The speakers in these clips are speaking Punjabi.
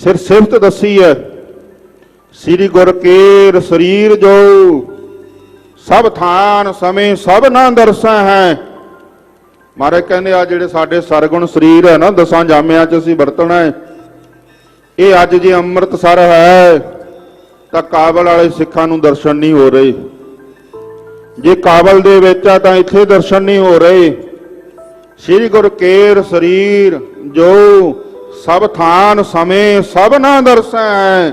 ਸਿਰ ਸਿਫਤ ਦੱਸੀ ਹੈ ਸ੍ਰੀ ਗੁਰ ਕੇਰ ਸਰੀਰ ਜੋ, ਸਭ ਥਾਨ ਸਮੇਂ ਸਭ ਨਾ ਦਰਸਾ ਹੈ। ਮਾਰੇ ਕਹਿੰਦੇ ਆ, ਜਿਹੜੇ ਸਾਡੇ ਸਰਗੁਣ ਸਰੀਰ ਹੈ ਨਾ, ਦਸਾਂ ਜਾਮਿਆਂ ਚ ਅਸੀਂ ਵਰਤਣਾ ਹੈ। ਇਹ ਅੱਜ ਜੇ ਅੰਮ੍ਰਿਤਸਰ ਹੈ, ਤਾਂ ਕਾਬਲ ਵਾਲੇ ਸਿੱਖਾਂ ਨੂੰ ਦਰਸ਼ਨ ਨਹੀਂ ਹੋ ਰਹੇ। ਜੇ ਕਾਬਲ ਦੇ ਵਿੱਚ ਆ, ਤਾਂ ਇੱਥੇ ਦਰਸ਼ਨ ਨਹੀਂ ਹੋ ਰਹੇ। ਸ੍ਰੀ ਗੁਰ ਕੇਰ ਸਰੀਰ ਜੋ ਸਭ ਥਾਨ ਸਮੇ ਸਭ ਨਾ ਦਰਸੈ।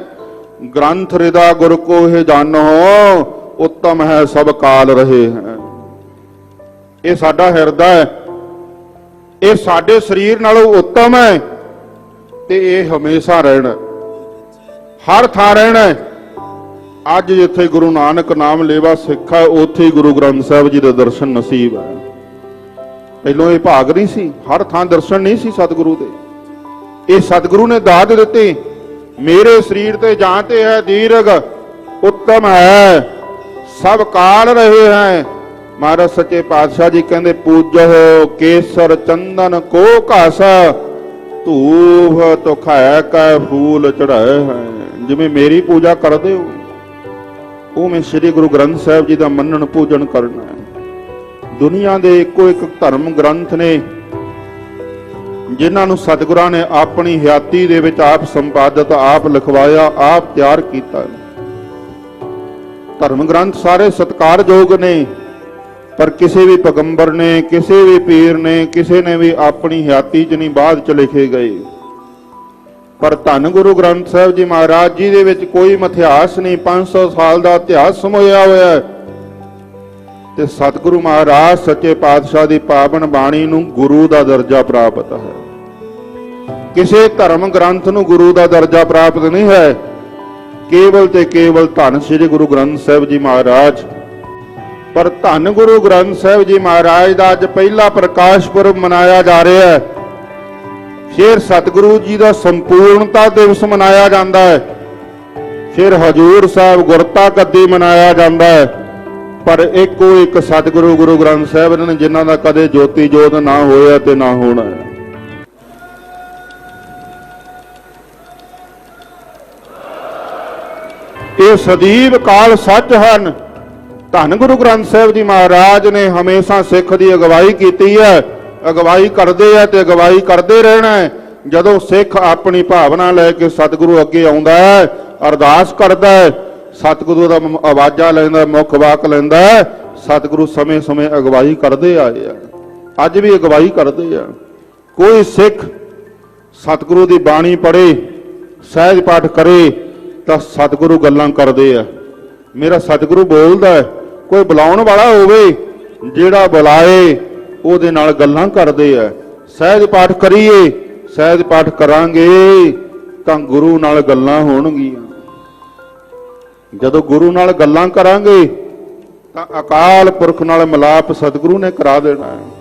ਗ੍ਰੰਥ ਹਿਰਦਾ ਗੁਰ ਕੋ ਹੈ ਜਾਣੋ, ਉੱਤਮ ਹੈ ਸਭ ਕਾਲ ਰਹੇ ਹੈ ਇਹ ਸਾਡਾ ਹਿਰਦਾ ਹੈ। ਇਹ ਸਾਡੇ ਸਰੀਰ ਨਾਲੋਂ ਉੱਤਮ ਹੈ ਤੇ ਇਹ ਹਮੇਸ਼ਾ ਰਹਿਣਾ ਹਰ ਥਾਂ ਰਹਿਣਾ ਅੱਜ ਜਿੱਥੇ ਗੁਰੂ ਨਾਨਕ ਨਾਮ ਲੇਵਾ ਸਿੱਖ ਹੈ, ਉੱਥੇ ਗੁਰੂ ਗ੍ਰੰਥ ਸਾਹਿਬ ਜੀ ਦੇ ਦਰਸ਼ਨ ਨਸੀਬ ਹੈ। ਪਹਿਲੋਂ ਇਹ ਭਾਗ ਨਹੀਂ ਸੀ। ਹਰ ਥਾਂ ਦਰਸ਼ਨ ਨਹੀਂ ਸੀ ਸਤਿਗੁਰੂ ਦੇ। ਇਹ ਸਤਿਗੁਰੂ ਨੇ ਦਾਤ ਦਿੱਤੀ। ਮੇਰੇ ਸਰੀਰ ਤੇ ਜਾਂ ਤੇ ਹੈ ਦੀਰਗ ਉੱਤਮ ਹੈ। ਸਭ ਕਾਲ ਰਹੇ ਹੈ। ਮਹਾਰਾਜ ਸੱਚੇ ਪਾਤਸ਼ਾਹ ਜੀ ਕਹਿੰਦੇ, ਪੂਜੋ ਕੇਸਰ ਚੰਦਨ ਕੋ ਘਾਸ ਧੂਫ ਤੁਖਾਇ ਕੈ ਫੂਲ ਚੜਾਏ ਹੈ। ਜਿਵੇਂ ਮੇਰੀ ਪੂਜਾ ਕਰਦੇ ਹੋ, ਉਵੇਂ ਸ੍ਰੀ ਗੁਰੂ ਗ੍ਰੰਥ ਸਾਹਿਬ ਜੀ ਦਾ ਮੰਨਣ ਪੂਜਨ ਕਰਨਾ ਹੈ। ਦੁਨੀਆ ਦੇ ਇੱਕੋ ਇੱਕ ਧਰਮ ਗ੍ਰੰਥ ਨੇ ਜਿਨ੍ਹਾਂ ਨੂੰ ਸਤਿਗੁਰਾਂ ਨੇ ਆਪਣੀ ਹਯਾਤੀ ਦੇ ਵਿੱਚ ਆਪ ਸੰਪਾਦਿਤ, ਆਪ ਲਿਖਵਾਇਆ, ਆਪ ਤਿਆਰ ਕੀਤਾ। ਧਰਮ ਗ੍ਰੰਥ ਸਾਰੇ ਸਤਿਕਾਰਯੋਗ ਨੇ, ਪਰ ਕਿਸੇ ਵੀ ਪੈਗੰਬਰ ਨੇ, ਕਿਸੇ ਵੀ ਪੀਰ ਨੇ, ਕਿਸੇ ਨੇ ਵੀ ਆਪਣੀ ਹਯਾਤੀ ਚ ਨਹੀਂ ਬਾਅਦ ਚ ਲਿਖੇ ਗਏ। ਪਰ ਧੰਨ ਗੁਰੂ ਗ੍ਰੰਥ ਸਾਹਿਬ ਜੀ ਮਹਾਰਾਜ ਜੀ ਦੇ ਵਿੱਚ ਕੋਈ ਮਿਥਿਹਾਸ ਨਹੀਂ 500 ਸਾਲ ਦਾ ਇਤਿਹਾਸ ਸਮੋਇਆ ਹੋਇਆ ਹੈ। ਤੇ ਸਤਿਗੁਰੂ ਮਹਾਰਾਜ ਸੱਚੇ ਪਾਤਸ਼ਾਹ ਦੀ ਪਾਵਨ ਬਾਣੀ ਨੂੰ ਗੁਰੂ ਦਾ ਦਰਜਾ ਪ੍ਰਾਪਤ ਹੈ। ਕਿਸੇ ਧਰਮ ਗ੍ਰੰਥ ਨੂੰ ਗੁਰੂ ਦਾ ਦਰਜਾ ਪ੍ਰਾਪਤ ਨਹੀਂ ਹੈ। ਕੇਵਲ ਤੇ ਕੇਵਲ ਧੰਨ ਸ੍ਰੀ ਗੁਰੂ ਗ੍ਰੰਥ ਸਾਹਿਬ ਜੀ ਮਹਾਰਾਜ। ਪਰ ਧੰਨ ਗੁਰੂ ਗ੍ਰੰਥ ਸਾਹਿਬ ਜੀ ਮਹਾਰਾਜ ਦਾ ਅੱਜ ਪਹਿਲਾ ਪ੍ਰਕਾਸ਼ ਪੁਰਬ ਮਨਾਇਆ ਜਾ ਰਿਹਾ ਹੈ। ਫਿਰ ਸਤਿਗੁਰੂ ਜੀ ਦਾ ਸੰਪੂਰਨਤਾ ਦਿਵਸ ਮਨਾਇਆ ਜਾਂਦਾ ਹੈ। ਫਿਰ ਹਜੂਰ ਸਾਹਿਬ ਗੁਰਤਾ ਗੱਦੀ ਮਨਾਇਆ ਜਾਂਦਾ ਹੈ। ਪਰ ਇੱਕੋ ਇੱਕ ਸਤਿਗੁਰੂ ਗੁਰੂ ਗ੍ਰੰਥ ਸਾਹਿਬ ਨੇ ਜਿਨ੍ਹਾਂ ਦਾ ਕਦੇ ਜੋਤੀ ਜੋਤ ਨਾ ਹੋਇਆ ਤੇ ਨਾ ਹੋਣਾ ਹੈ। ਇਹ ਸਦੀਵ ਕਾਲ ਸੱਚ ਹਨ। ਧੰਨ ਗੁਰੂ ਗ੍ਰੰਥ ਸਾਹਿਬ ਜੀ ਮਹਾਰਾਜ ਨੇ ਹਮੇਸ਼ਾ ਸਿੱਖ ਦੀ ਅਗਵਾਈ ਕੀਤੀ ਹੈ। ਅਗਵਾਈ ਕਰਦੇ ਆ ਤੇ ਅਗਵਾਈ ਕਰਦੇ ਰਹਿਣਾ ਹੈ। ਜਦੋਂ ਸਿੱਖ ਆਪਣੀ ਭਾਵਨਾ ਲੈ ਕੇ ਸਤਿਗੁਰੂ ਅੱਗੇ ਆਉਂਦਾ ਹੈ, ਅਰਦਾਸ ਕਰਦਾ ਹੈ ਸਤਿਗੁਰੂ ਦਾ ਮ- ਆਵਾਜ਼ਾਂ ਲੈਂਦਾ ਮੁੱਖ ਵਾਕ ਲੈਂਦਾ ਸਤਿਗੁਰੂ ਸਮੇਂ-ਸਮੇਂ ਅਗਵਾਈ ਕਰਦੇ ਆਏ ਆ। ਅੱਜ ਵੀ ਅਗਵਾਈ ਕਰਦੇ ਆ। ਕੋਈ ਸਿੱਖ ਸਤਿਗੁਰੂ ਦੀ ਬਾਣੀ ਪੜ੍ਹੇ ਸਹਿਜ ਪਾਠ ਕਰੇ ਤਾਂ ਸਤਿਗੁਰੂ ਗੱਲਾਂ ਕਰਦੇ ਆ। ਮੇਰਾ ਸਤਿਗੁਰੂ ਬੋਲਦਾ ਹੈ, ਕੋਈ ਬੁਲਾਉਣ ਵਾਲਾ ਹੋਵੇ ਜਿਹੜਾ ਬੁਲਾਏ ਉਹਦੇ ਨਾਲ ਗੱਲਾਂ ਕਰਦੇ ਆ। ਸਹਿਜ ਪਾਠ ਕਰੀਏ ਸਹਿਜ ਪਾਠ ਕਰਾਂਗੇ ਤਾਂ ਗੁਰੂ ਨਾਲ ਗੱਲਾਂ ਹੋਣਗੀਆਂ। ਜਦੋਂ ਗੁਰੂ ਨਾਲ ਗੱਲਾਂ ਕਰਾਂਗੇ ਤਾਂ ਅਕਾਲ ਪੁਰਖ ਨਾਲ ਮਿਲਾਪ ਸਤਿਗੁਰੂ ਨੇ ਕਰਾ ਦੇਣਾ ਹੈ।